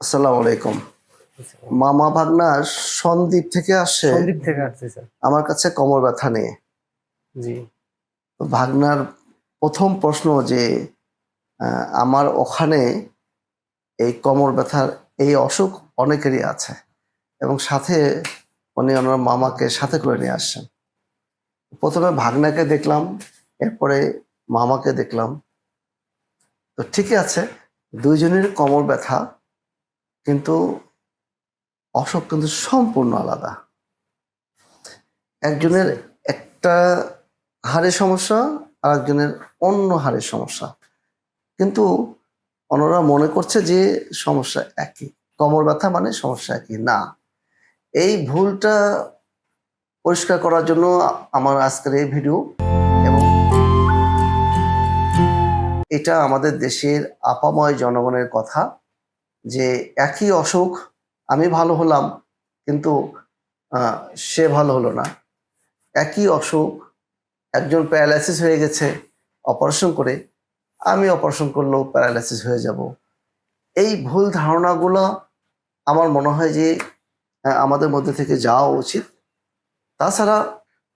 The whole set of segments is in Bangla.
আসসালামু আলাইকুম। মামা ভাগনা সন্দীপ থেকে আসছে সন্দীপ থেকে আসছে স্যার। আমার কাছে কোমর ব্যথা নিয়ে। জি। ভাগনার প্রথম প্রশ্ন যে আমার ওখানে এই কোমর ব্যথার এই অসুখ অনেকেরই আছে এবং সাথে উনি ওনার মামাকে সাথে করে নিয়ে আসছেন। প্রথমে ভাগনাকে দেখলাম এরপরে মামাকে দেখলাম। তো ঠিকই আছে দুইজনের কোমর ব্যথা কিন্তু অসুখ কিন্তু সম্পূর্ণ আলাদা। একজনের একটা হাড়ের সমস্যা আর একজনের অন্য হাড়ের সমস্যা। কিন্তু ওনারা মনে করছে যে সমস্যা একই। কোমর ব্যথা মানে সমস্যা একই। না। এই ভুলটা পরিষ্কার করার জন্য আমার আজকের এই ভিডিও এবং এটা আমাদের দেশের আপাময় জনগণের কথা। যে একই অসুখ, আমি ভালো হলাম, কিন্তু সে ভালো হলো না। একই অসুখ, একজন প্যারালাইসিস হয়ে গেছে, অপারেশন করে আমি অপারেশন করলেও প্যারালাইসিস হয়ে যাব। এই ভুল ধারণাগুলো আমার মনে হয় যে আমাদের মধ্যে থেকে যাওয়া উচিত। তাছাড়া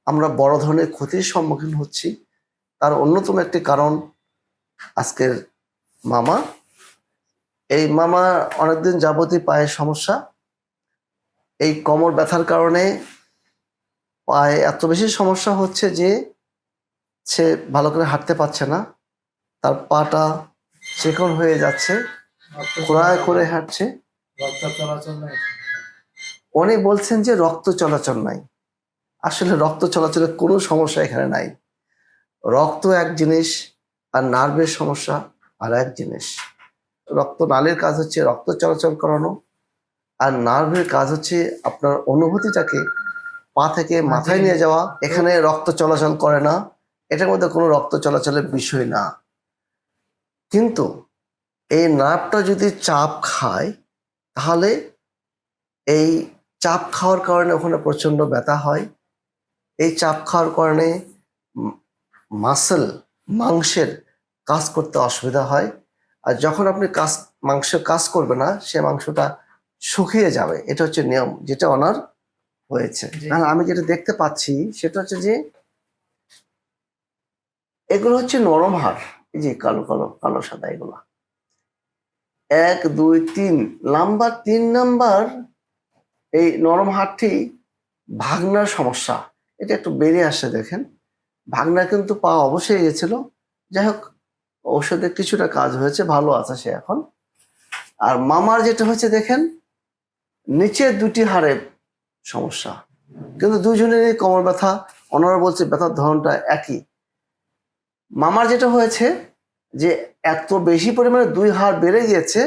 আমরা বড় ধরনের ক্ষতির সম্মুখীন হচ্ছি। তার অন্যতম একটি কারণ আজকের মামা এই মামা অনেকদিন যাবতীয় পায়ের সমস্যা। এই কোমর ব্যথার কারণে পায়ে এত বেশি সমস্যা হচ্ছে যে সে ভালো করে হাঁটতে পারছে না। তার পাটা চিকন হয়ে যাচ্ছে খোড়ায় করে হাঁটছে। রক্ত চলাচল উনি বলছেন যে রক্ত চলাচল নাই। আসলে রক্ত চলাচলের কোনো সমস্যা এখানে নাই। রক্ত এক জিনিস আর নার্ভের সমস্যা আর এক জিনিস। রক্ত নালীর কাজ হচ্ছে রক্ত চলাচল করানো আর নার্ভের কাজ হচ্ছে আপনার অনুভূতিটাকে পা থেকে মাথায় নিয়ে যাওয়া। এখানে রক্ত চলাচল করে না। এটার মধ্যে কোনো রক্ত চলাচলের বিষয় না। কিন্তু এই নার্ভটা যদি চাপ খায় তাহলে এই চাপ খাওয়ার কারণে ওখানে প্রচণ্ড ব্যথা হয়। এই চাপ খাওয়ার কারণে মাসেল মাংসের কাজ করতে অসুবিধা হয়। আর যখন আপনি কাজ মাংস কাজ করবে না সে মাংসটা শুকিয়ে যাবে। এটা হচ্ছে নিয়ম যেটা ওনার হয়েছে। আমি যেটা দেখতে পাচ্ছি সেটা হচ্ছে যে এগুলো হচ্ছে নরম হাড় এই যে কালো কালো কালো সাদা এগুলা। এক দুই তিন নাম্বার তিন নাম্বার এই নরম হাড়টি ভাগনার সমস্যা। এটা একটু বেরিয়ে আসছে দেখেন। ভাগনা কিন্তু পা অবশ্যই গেছিল। যাই হোক ঔষধে কিছুটা কাজ হয়েছে, ভালো আছে সে এখন। আর মামার যেটা হয়েছে দেখেন নিচের দুটি হাড়ে সমস্যা। কিন্তু দুজনেরই কোমর ব্যথা, ওনারা বলছে ব্যথার ধরনটা একই। মামার যেটা হয়েছে, যে এত বেশি পরিমাণে দুই হাড় বেড়ে গিয়েছে,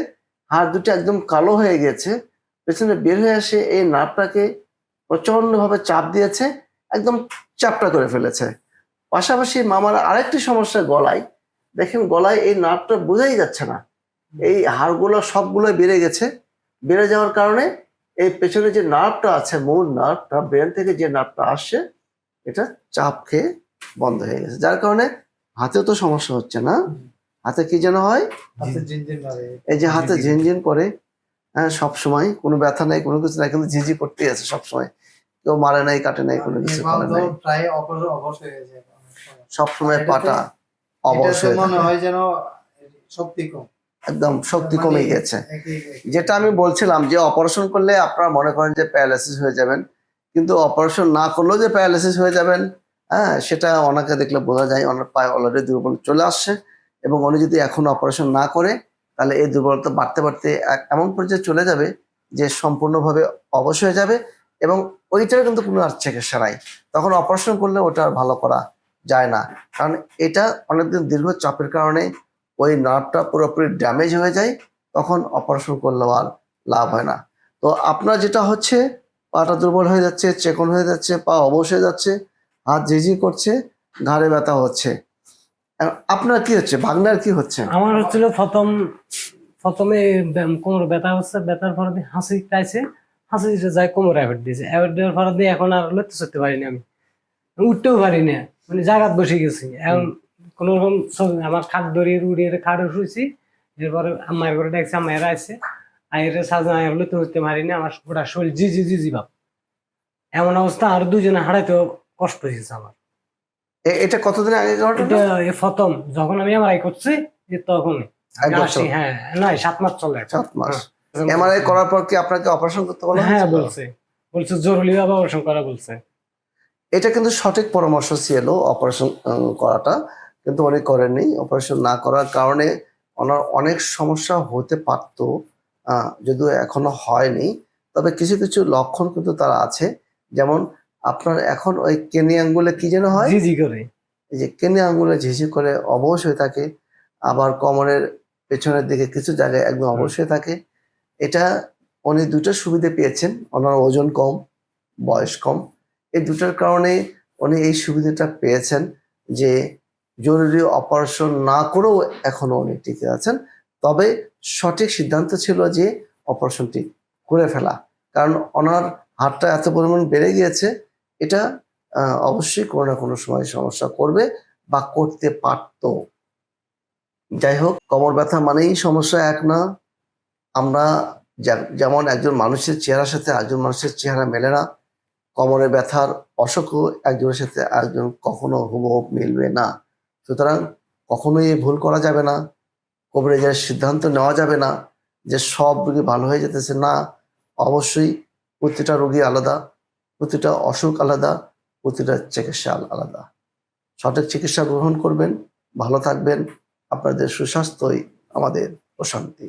হাড় দুটি একদম কালো হয়ে গেছে পেছনে বের হয়ে আসে এই নার্ভটাকে প্রচন্ডভাবে চাপ দিয়েছে, একদম চাপটা করে ফেলেছে। পাশাপাশি মামার আরেকটি সমস্যা গলায় দেখেন গলায় এই নার্ভটা বোঝাই যাচ্ছে না। এই হাড়গুলো সবগুলো বেড়ে গেছে। বেড়ে যাওয়ার কারণে এই পেছনে যে নার্ভটা আছে মূল নার্ভটা ব্রেন থেকে যে নার্ভটা আসছে এটা চাপ খেয়ে বন্ধ হয়ে গেছে। যার কারণে হাতে তো সমস্যা হচ্ছে না। হাতে কি যেন হয়? হাতে এই যে হাতে ঝিনঝিন। করে হ্যাঁ সব সময় কোনো ব্যথা নাই কোনো কিছু নাই কিন্তু ঝিঝি করতেই আছে সব সময় কেউ মারে নাই কাটে নাই কোনো কিছু এবার করে নাই। প্রায় অবশ অবশ হয়ে গেছে। এখন অনেক সময়। সব সময় পাটা তো- অবশ এটা তো হয়ে মনে হয় যেন শক্তি কম। একদম শক্তি মানে কমে গেছে। যেটা আমি বলছিলাম যে অপারেশন করলে আপনারা মনে করেন যে প্যারালাইসিস হয়ে যাবেন কিন্তু অপারেশন না করলেও যে প্যারালাইসিস হয়ে যাবেন হ্যাঁ সেটা ওনাকে দেখলে বোঝা যায় ওনার পায়ে অলরেডি দুর্বল চলে আসছে এবং উনি যদি এখন অপারেশন না করে তাহলে এই দুর্বলতা বাড়তে বাড়তে এমন পর্যায়ে চলে যাবে যে সম্পূর্ণভাবে অবশ হয়ে যাবে এবং ওইটার কিন্তু কোনো আর চিকিৎসা নাই। তখন অপারেশন করলে ওটা আর ভালো করা যায় না। কারণ এটা অনেকদিন দীর্ঘ চাপের কারণে ওই নার্ভটা পুরোপুরি ড্যামেজ হয়ে যায়, তখন অপারেশন করলেও আর লাভ হয় না। তো আপনার যেটা হচ্ছে, পাটা দুর্বল হয়ে যাচ্ছে, চেকন হয়ে যাচ্ছে, পা অবশ হয়ে যাচ্ছে, হাত ঝিঝি করছে, ঘাড়ে ব্যথা হচ্ছে। আপনার কি হচ্ছে? ভাগনার কি হচ্ছে? আমার হচ্ছিল প্রথম, প্রথমে কোমর ব্যথা হচ্ছে, ব্যথার পরে হাসি খাইছে হাসি যায় কোমর অ্যাভয়েড দিয়েছে। অ্যাভয়েড দেওয়ার পরে এখন আর লড়তে চড়তে পারিনি আমি। উঠতেও পারি না মানে জায়গাত বসে গেছি। এখন কোন রকম আমার খাট দড়িয়ে উড়িয়ে খাটে শুয়েছি এরপরে আমার ঘরে দেখছি আমার আসছে আইরে সাজা আইর লইতে হইতে পারিনি আমার গোটা শরীর জি জি জি জি ভাব। এমন অবস্থা আর দুজনে হারাইতেও কষ্ট হয়েছে আমার। এটা কতদিন আগে ঘটনা? প্রথম যখন আমি এমআরআই করছি তখন হ্যাঁ নয় সাত মাস চলে সাত মাস। হ্যাঁ। এমআরআই করার পর কি আপনাকে অপারেশন করতে বলা হ্যাঁ বলছে। বলছে জরুরি ভাবে অপারেশন করা বলছে। এটা কিন্তু সঠিক পরামর্শ ছিল অপারেশন করাটা কিন্তু উনি করেননি। অপারেশন না করার কারণে ওনার অনেক সমস্যা হতে পারতো যদিও এখনও হয়নি। তবে কিছু কিছু লক্ষণ কিন্তু তার আছে। যেমন আপনার এখন ওই কেনি আঙ্গুলে কি যেন হয়? জি করে। এই যে কেনি আঙ্গুলে ঝিঝি করে অবশ হয়ে থাকে আবার কোমরের পেছনের দিকে কিছু জায়গায় একদম অবশ হয়ে থাকে। এটা উনি দুটো সুবিধা পেয়েছেন। ওনার ওজন কম বয়স কম। এই দুটার কারণে উনি এই সুবিধাটা পেয়েছেন যে জরুরি অপারেশন না করেও এখনও উনি টিকে আছেন। তবে সঠিক সিদ্ধান্ত ছিল যে অপারেশনটি করে ফেলা। কারণ ওনার হাতটা এত পরিমাণ বেড়ে গিয়েছে, এটা অবশ্যই কোনো না কোনো সময় সমস্যা করবে বা করতে পারত। যাই হোক, কোমর ব্যথা মানেই সমস্যা এক না। আমরা যেমন একজন মানুষের চেহারার সাথে একজন মানুষের চেহারা মেলে না। কোমরে ব্যথার অসুখও একজনের সাথে একজন কখনো হুবহুব মিলবে না। সুতরাং কখনোই ভুল করা যাবে না। কবরেজের সিদ্ধান্ত নেওয়া যাবে না যে সব রোগী ভালো হয়ে যেতেছে না। অবশ্যই প্রতিটা রোগী আলাদা, প্রতিটা অসুখ আলাদা, প্রতিটা চিকিৎসা আলাদা। সঠিক চিকিৎসা গ্রহণ করবেন, ভালো থাকবেন। আপনাদের সুস্বাস্থ্যই আমাদের প্রশান্তি।